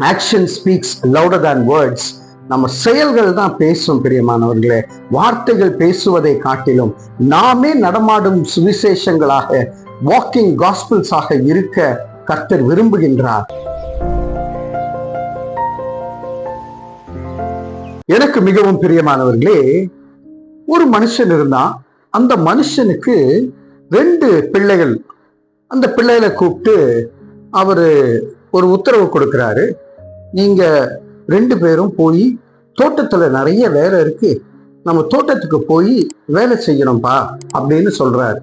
Action speaks louder than words நம்ம செயல்கள் தான் பேசும் பிரியமானவர்களே வார்த்தைகள் பேசுவதை காட்டிலும் நாமே நடமாடும் சுவிசேஷங்களாக வாக்கிங் காஸ்பிள்ஸாக இருக்க கர்த்தர் விரும்புகின்றார். எனக்கு மிகவும் பிரியமானவர்களே ஒரு மனுஷன் இருந்தான் அந்த மனுஷனுக்கு ரெண்டு பிள்ளைகள். அந்த பிள்ளைகளை கூப்பிட்டு அவரு ஒரு உத்தரவு கொடுக்கிறாரு. நீங்க ரெண்டு பேரும் போய் தோட்டத்துல நிறைய வேலை இருக்கு. நம்ம தோட்டத்துக்கு போய் வேலை செய்யணும்ப்பா அப்படின்னு சொல்றாரு.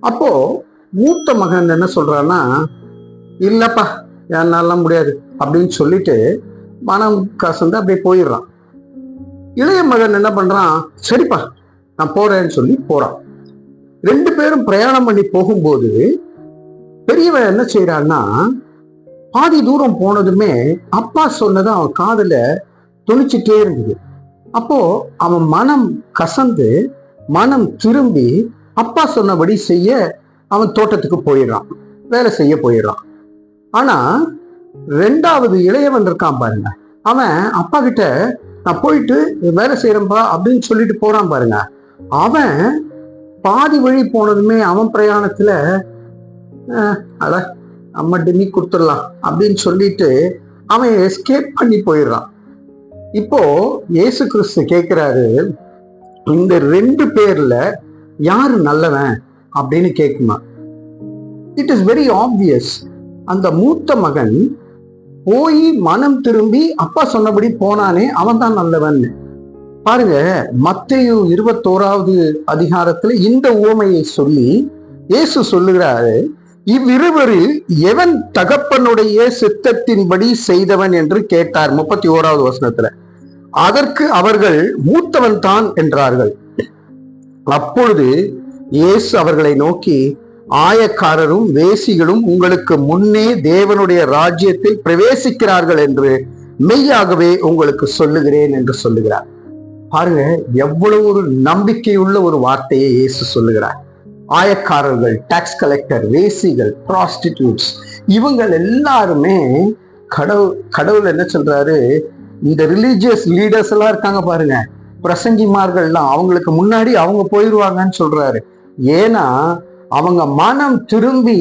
அப்போ மூத்த மகன் என்ன சொல்றான்னா இல்லப்பா என்னாலாம் முடியாது. அப்படின்னு சொல்லிட்டு மனம் கசந்து அப்படியே போயிடுறான். இளைய மகன் என்ன பண்றான் சரிப்பா நான் போறேன்னு சொல்லி போறான். ரெண்டு பேரும் பிரயாணம் பண்ணி போகும்போது பெரியவன் என்ன செய்யறான்னா பாதி தூரம் போனதுமே அப்பா சொன்னதை அவன் காதல துணிச்சிட்டே இருந்தது. அப்போ அவன் மனம் கசந்து மனம் திரும்பி அப்பா சொன்னபடி செய்ய அவன் தோட்டத்துக்கு போயிடுறான் வேலை செய்ய போயிடுறான். ஆனா ரெண்டாவது இளையவன் இருக்கான் பாருங்க. அவன் அப்பா கிட்ட நான் போயிட்டு வேலை செய்யறேன்பா அப்படின்னு சொல்லிட்டு போறான் பாருங்க. அவன் பாதி வழி போனதுமே அவன் பிரயாணத்துல அட நம்ம டிமி கொடுத்துடலாம் அப்படின்னு சொல்லிட்டு அவன் எஸ்கேப் பண்ணி போயிடுறான். இப்போ இயேசு கிறிஸ்து கேட்குறாரு இந்த ரெண்டு பேர்ல யார் நல்லவன் அப்படின்னு கேட்குமா? இட் இஸ் வெரி ஆப்வியஸ் அந்த மூத்த மகன் போய் மனம் திரும்பி அப்பா சொன்னபடி போனானே அவன் தான் நல்லவன். பாருங்க மத்தையு இருபத்தோராவது அதிகாரத்துல இந்த உவமையை சொல்லி இயேசு சொல்லுகிறாரு இவ்விருவரில் எவன் தகப்பனுடைய சித்தத்தின்படி செய்தவன் என்று கேட்டார் முப்பத்தி ஓராவது வசனத்துல. அதற்கு அவர்கள் மூத்தவன் தான் என்றார்கள். அப்பொழுது இயேசு அவர்களை நோக்கி ஆயக்காரரும் வேசிகளும் உங்களுக்கு முன்னே தேவனுடைய ராஜ்யத்தை பிரவேசிக்கிறார்கள் என்று மெய்யாகவே உங்களுக்கு சொல்லுகிறேன் என்று சொல்லுகிறார். பாருங்க எவ்வளவு ஒரு நம்பிக்கையுள்ள ஒரு வார்த்தையை இயேசு சொல்லுகிறார். ஆயக்காரர்கள் டாக்ஸ் கலெக்டர் வேசிகள் ப்ராஸ்டிடியூட்ஸ் இவங்கள் எல்லாருமே கடவுள் கடவுள் என்ன சொல்றாரு? இந்த ரிலீஜியஸ் லீடர்ஸ் எல்லாம் இருக்காங்க பாருங்க. பிரசங்கிமார்கள்லாம் அவங்களுக்கு முன்னாடி அவங்க போயிடுவாங்கன்னு சொல்றாரு. ஏன்னா அவங்க மனம் திரும்பி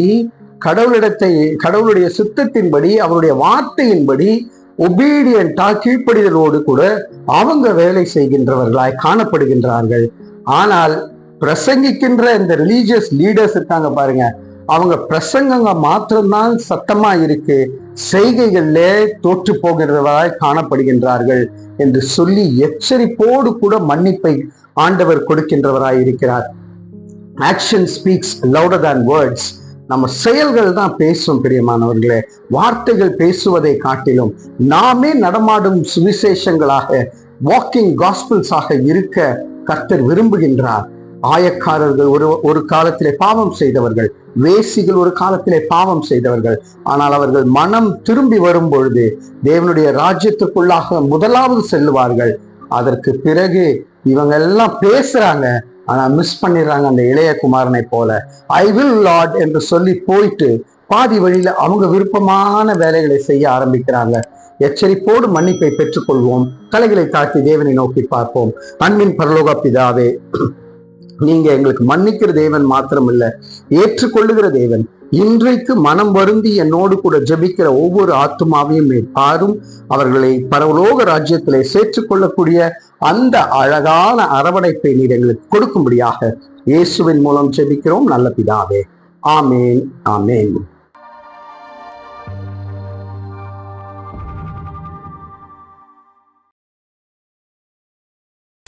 கடவுளிடத்தை கடவுளுடைய சுத்தத்தின்படி அவருடைய வார்த்தையின்படி ஒபீடியண்டா கீழ்ப்படிதலோடு கூட அவங்க வேலை செய்கின்றவர்களாய் காணப்படுகின்றார்கள். ஆனால் பிரசங்கிக்கின்ற இந்த ரிலீஜியஸ் லீடர்ஸ் இருக்காங்க பாருங்க. அவங்க பிரசங்கங்க மாத்திரம்தான் சத்தமா இருக்கு. செய்கைகளிலே தோற்று போகிறவராய் காணப்படுகின்றார்கள் என்று சொல்லி எச்சரிப்போடு கூட மன்னிப்பை ஆண்டவர் கொடுக்கின்றவராய் இருக்கிறார். Action speaks louder than words நம்ம செயல்கள் தான் பேசும் பிரியமானவர்களே. வார்த்தைகள் பேசுவதை காட்டிலும் நாமே நடமாடும் சுவிசேஷங்களாக வாக்கிங் காஸ்பிள்ஸாக இருக்க கர்த்தர் விரும்புகின்றார். ஆயக்காரர்கள் ஒரு ஒரு காலத்திலே பாவம் செய்தவர்கள் வேசிகள் ஒரு காலத்திலே பாவம் செய்தவர்கள். ஆனால் அவர்கள் மனம் திரும்பி வரும் பொழுது தேவனுடைய ராஜ்யத்துக்குள்ளாக முதலாவது செல்லுவார்கள். அதற்கு பிறகு இவங்க எல்லாம் பேசுறாங்க ஆனா மிஸ் பண்ணிடுறாங்க அந்த இளைய குமாரனை போல. ஐ வில் லார்ட் என்று சொல்லி போயிட்டு பாதி வழியில அவங்க விருப்பமான வேலைகளை செய்ய ஆரம்பிக்கிறாங்க. எச்சரிப்போடு மன்னிப்பை பெற்றுக்கொள்வோம். தலைகளை தாழ்த்தி தேவனை நோக்கி பார்ப்போம். அன்பின் பரலோக பிதாவே நீங்க எங்களுக்கு மன்னிக்கிற தேவன் மாத்திரம் இல்ல ஏற்றுக்கொள்ளுகிற தேவன். இன்றைக்கு மனம் வருந்தி என்னோடு கூட ஜெபிக்கிற ஒவ்வொரு ஆத்துமாவையும் பாரும் அவர்களை பரவலோக ராஜ்யத்திலே கொள்ளக்கூடிய அந்த அழகான அரவணைப்பை நீர் எங்களுக்கு கொடுக்கும்படியாக இயேசுவின் மூலம் ஜெபிக்கிறோம். நல்ல பிதாவே. ஆமேன் ஆமேன்.